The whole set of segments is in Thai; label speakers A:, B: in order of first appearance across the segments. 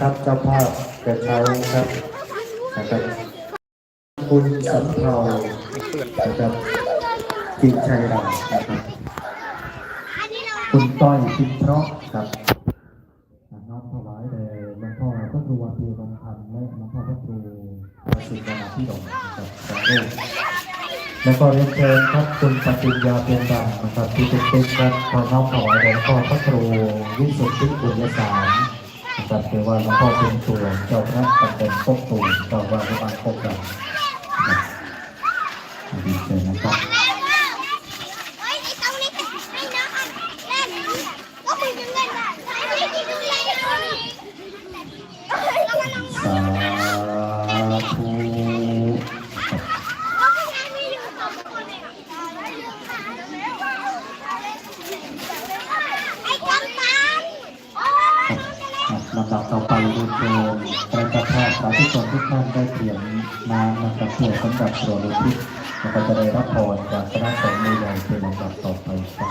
A: นะครับเจ้าภาพกระเช้าครับนะครับคุณสำเภานะครับจิตชัยรานะครับคุณต้อยพิมพ์เพราะครับน้อมถวายแด่หลวงพ่อพระครูวาปีบางพันธ์และหลวงพ่อพระครูประสิทธิ์นาที่ดงนะครับสองรูปแล้วก็เรียนเชิญครับคุณปฏิญญาเพียงดังนะครับที่เป็นเป็นครับขอน้อมถวายแด่หลวงพ่อพระครูวิสุทธิบุญยสาร นะครับเทวาหลวงพ่อเป็นตัวเจ้าพระตำเป็นพกตูเจ้าว่าพระบางพกดำ
B: อไปเรี
A: ยนเชิญประกาศภาสาธุชนทุกท่านได้เตรียมน้ำนะครับเพื่อสำหรับตัวลูกทิศแล้วก็จะได้รับพรจากพระสงฆ์ในใหญ่เป็นลำดับต่อไปครับ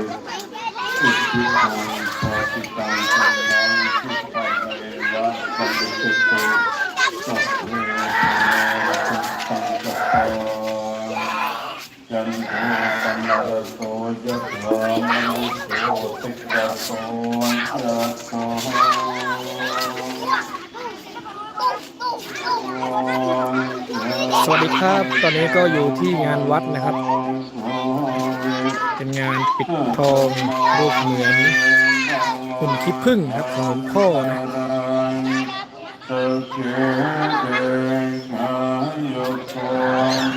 C: ยันโทปัญญาโสยะถามนุโสติกาโสยะโส
D: สวัสดีครับ ตอนนี้ก็อยู่ที่งานวัดนะครับ เป็นงานปิดทองรูปเหมือนคุณขี้ผึ้งครับของหลวงพ่อนะ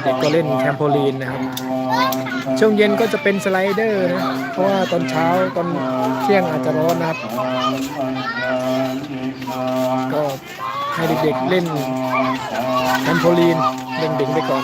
D: เด็กก็เล่นแทมโพลีนนะครับ ช่วงเย็นก็จะเป็นสไลเดอร์นะ เพราะว่าตอนเช้าตอนเที่ยงอาจจะร้อนนะครับ ก็ให้เด็กๆเล่นแทมโพลีนเล่นเด็กไปก่อน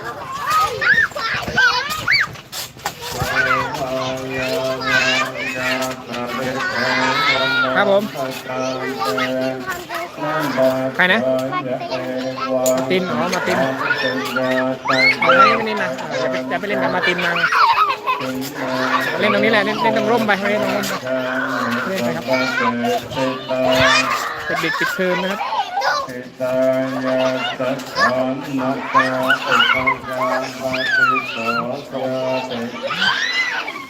D: ครับผม ใครนะ มาตินอ๋อมาตินเอาไว้ไม่นี่นะอย่าไปอย่าไปเล่นกับมาตินมาเล่นตรงนี้แหละเล่นเล่นตรงร่มไปเล่นตรงร่มไปเล่นไปครับเด็กๆปิดเทอมนะครับ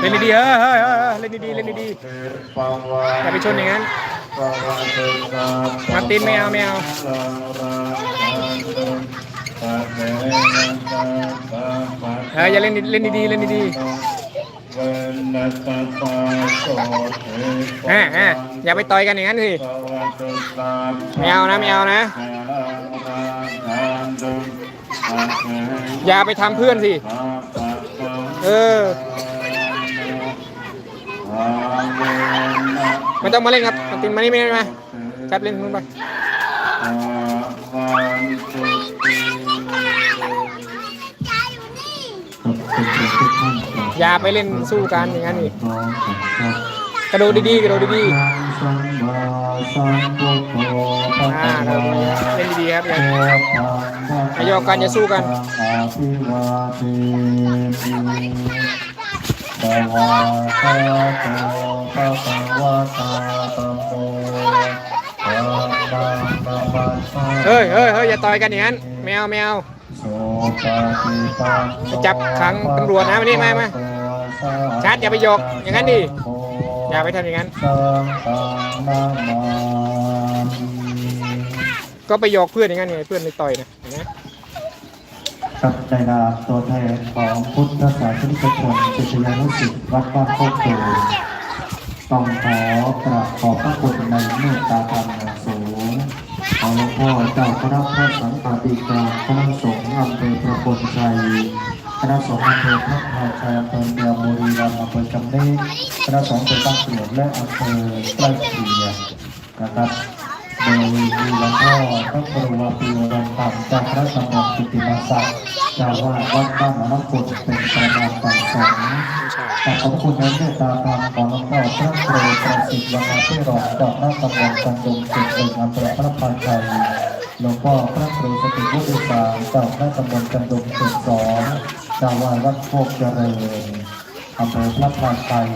C: เล่น
D: ดีๆเฮ้ยเฮ้ยเฮ้ยเล่นดีๆเล่นดีๆอย่าไปชนอย่างนั้นมาตินไม่เอาไม่เอาเอออย่าเล่นเล่นดีๆเล่นดีๆอ่าอ่าอย่าไปต่อยกันอย่างนั้นสิไม่เอานะไม่เอานะ อย่าไปทำเพื่อนสิ เออ ไม่ต้องมาเล่นครับมาตินมานี่ไม่ได้มาจับเล่นมึงไป
B: ยายอยู่นี่
A: ครับเป็นเชิญทุกท่านกราบ
D: อย่าไปเล่นสู้กันอย่างนั้นนี่กระโดดดีๆกระโดดดีๆ อ่ากระโดดดีๆเล่นดีๆครับย่าอย่าโยกกันอย่าสู้กัน
A: สวาคาโตภะคะวะตาธัมโม
D: เฮ้ยเฮ้ยเฮ้ยอย่าต่อยกันอย่างนั้นแมวแมว
A: โสป
D: จับขังตำรวจนะมานี่มามาชัดอย่าไปโยกอย่างนั้นดิ อย่าไปทำอย่างนั้น
A: สังฆังนามา
D: ก็ไปโยกเพื่อนอย่างนั้นไงเพื่อนเลยต่อยนะเห็นไหม
A: ครับในนามตัวแทนของพุทธศาสนิกชนศิษยานุศิษย์วัดบ้านโคกตูต้องขอกราบขอบพระคุณในเมตตาธรรมอย่างสูงของหลวงพ่อเจ้าคณะพระสังฆาธิการคณะสงฆ์อำเภอประโคนชัยค ณะสงฆ์อำเภอพระพาชัยอำเภอเมืองบุรีรัมย์อำเภอจำเนกคณะสงฆ์อำเภอตั้งเกียรติและอำเภอใกล้เคียงนะครับโดยมีหลวงพ่อพระครูวาปีวรธรรมจากพระสมเด็จกิติมาศักดิ์เจ้าวาดวัดบ้านหนองน้ำฝนเป็นประธานการสงฆ์
D: ไม่
A: ขอบคุณในเมตตาธรรมของหลวงพ่อพระครูประสิทธิ์วังเทรองจากราชตำบลจันทงเขตหนึ่งอำเภอพระพาชัยหลวงพ่อพระครูสติวุฒิสารจากราชตำบลจันทงเขตสอง จ้าวาดวัดโคกเจริญอำเภอพระพาชัย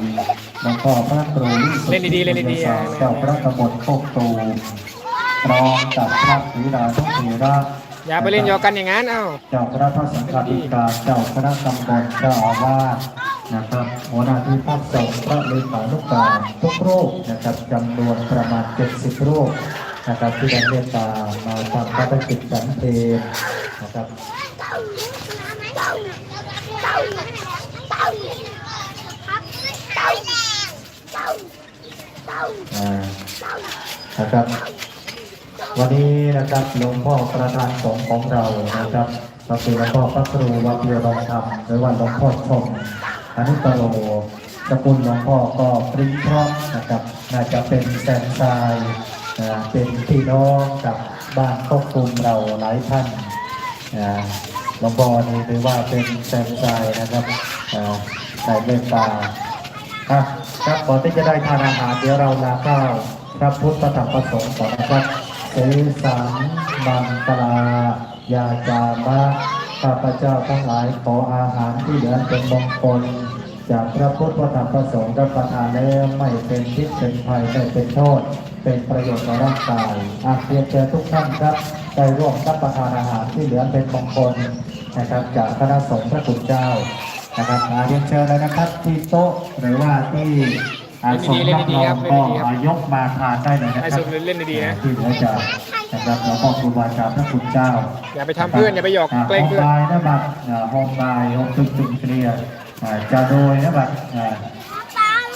A: หลวงพ่อพระครูวิสุทธิ
D: เล่นดีๆเล่นดีๆ
A: สารเจ้าพระตำบลโคกตูมพร้อมกับพระศรีดาทุกเทระ
D: อย่าไปเล่นโยกกันอย่างนั้นเอ้า
A: เจ้าคณะพระสังฆาธิการเจ้าคณะตำบลเจ้าอาวาสนะครับหัวหน้าที่ภาคสงฆ์พระเลขานุการทุกรูปนะครับจำนวนประมาณ 70รูปนะครับที่ได้เมตตามาทำพระราชกิจฉันเพลนะครับอ่า นะครับ วันนี้นะครับหลวงพ่อประธานสงฆ์ของเรานะครับก็คือหลวงพ่อพระครูวัดเบียรองธรรมหรือว่าหลวงพ่อชมอนุตโรสกุลหลวงพ่อก็ปริ้นพร้อมนะครับ น่าจะเป็นแสนทรายนะเป็นพี่น้องกับบ้านควบคุมเราหลายท่านนะ หลวงพ่อนี่ถือว่าเป็นแสนทรายนะครับอ่เมตตาครับครับก่อนที่จะได้ทานอาหารเดี๋ยวเราลาข้าวพระพุทธธรรมประสงค์ก่อนนะครับเสสังมังกลายาจามะข้าพเจ้าทั้งหลายขออาหารที่เหลือเป็นมงคลจากพระพุทธธรรมประสงค์รับประทานแล้วไม่เป็นพิษเป็นภัยไม่เป็นโทษ เป็นประโยชน์ต่อร่างกายอาเรียนเชิญทุกท่านครับ ได้ร่วมรับประทานอาหารที่เหลือเป็นมงคลนะครับ จากคณะสงฆ์พระคุณเจ้านะครับอาเรียนเชิญเลยนะครับที่โต๊ะหรือว่าที่อาสมรับรองก็มายกมาทานได้เลยนะ
D: ให้
A: ครั
D: สุ
A: บ
D: ดเล่นดีๆนะ
A: ที่เหลือจะนะครับหลวงพ่อครูบาอาจารย์พระคุณเจ้า
D: อย่าไปทำเพื่อนอย่าไปหยอกเกรงเพื่อน
A: ห้องบายนะครับอ่าห้องบายห้องตึงตึงเคลียร์อ่าจะโดยนะครับอ่า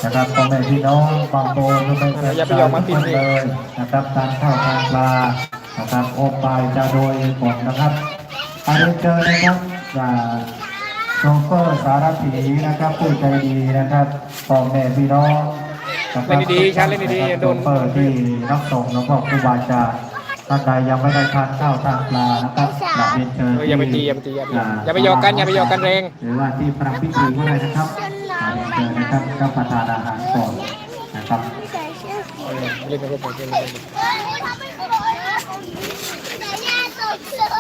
A: นะครับพ่อแม่พี่น้องบางโตนก็เป็น
D: อย่าไปหยอกมาปิด
A: ทุก
D: สิ
A: คนเลยนะครับทานข้าวทานปลา นะครับห้องบายจะโดยหมดนะครับอาเรียนเชิญนะครับอ่าโชเฟอร์สารถีนะครับ ผู้ใจดีนะครับพ่อแม่พี่น้องะครับ
D: เล่นดีๆชัดเล่นดีๆอย่าโดน
A: โชเฟอร์ที่รับส่งแล้วก็ครูบาอาจารย์ท่านใดยังไม่ได้ทานข้าวทานปลานะครับกราบเรียนเชิญ
D: เอออย่าไปตีอย่าไปตีอย่าไปอย่าไปหยอกกันอย่าไปหยอกกันแรง
A: หรือว่าที่ประพิธีก็ได้นะครับกราบเรียนเชิญนะครับรับประทานอาหารก่อนนะครับ
D: เออเล่นกันก็พอเล่นกั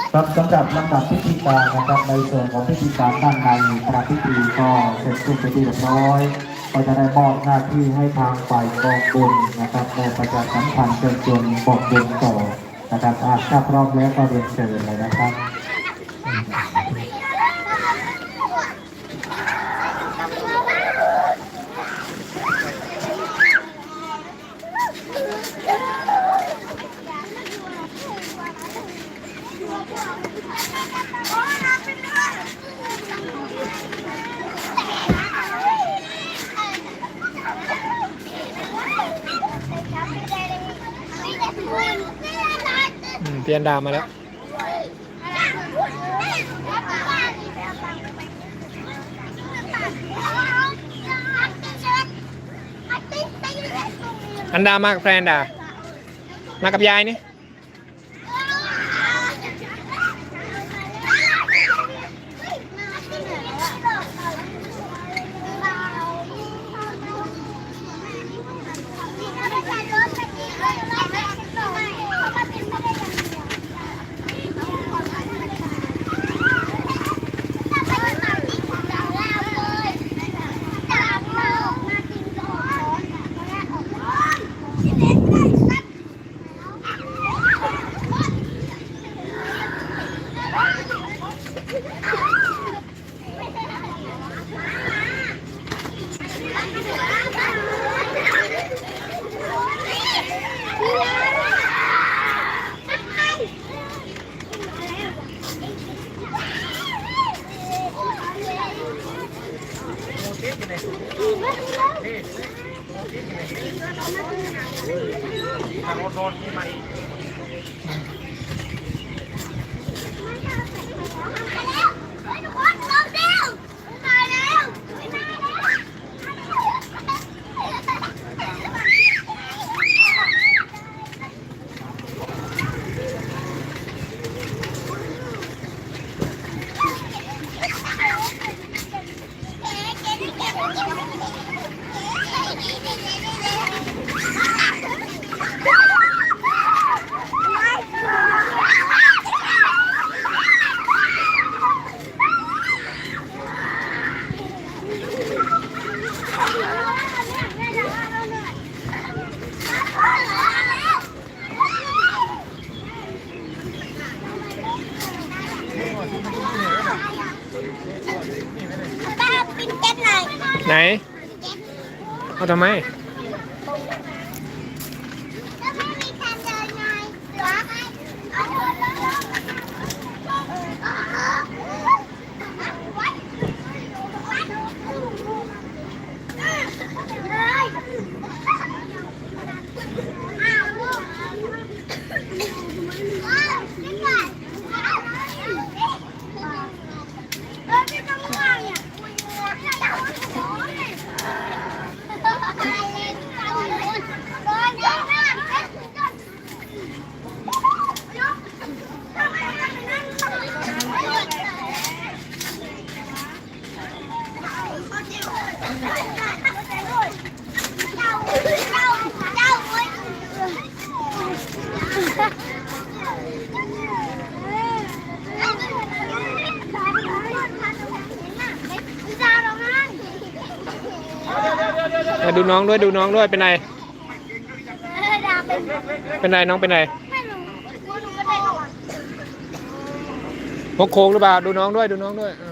D: น
A: ครับสำหรับลำดับพิธีการนะครับในส่วนของพิธีการด้านในพระพิธีก็เสร็จสิ้นไปที่เรียบร้อย ก็จะได้มอบหน้าที่ให้ทางฝ่ายกองบุญนะครับในประชาสัมพันธ์เชิญชวนบอกบุญต่อนะครับอาถ้าพร้อมแล้วก็เรียนเชิญเลยนะครับ
D: อืมเปลี่ยนดามาแล้ว อันดามากับแฟนดา มากับยายนี่
C: ทำไม
E: แล้วไม่มีทางเดินไงเหรอเอาเดินแล้ววัดอ้าวลูกว้าวนี่ก่อนเออที่ต้องว่างเนี่ยคุยงัว
C: มา ดูน้องด้วยดูน้องด้วยเป็นไร
E: ดาเป็น
C: เป็นไรน้องเป็นไร
E: ไม่รู้ว่าหนูไม่ได้หรอก
C: พกโค้งหรือเปล่าดูน้องด้วยดูน้องด้วยอ่า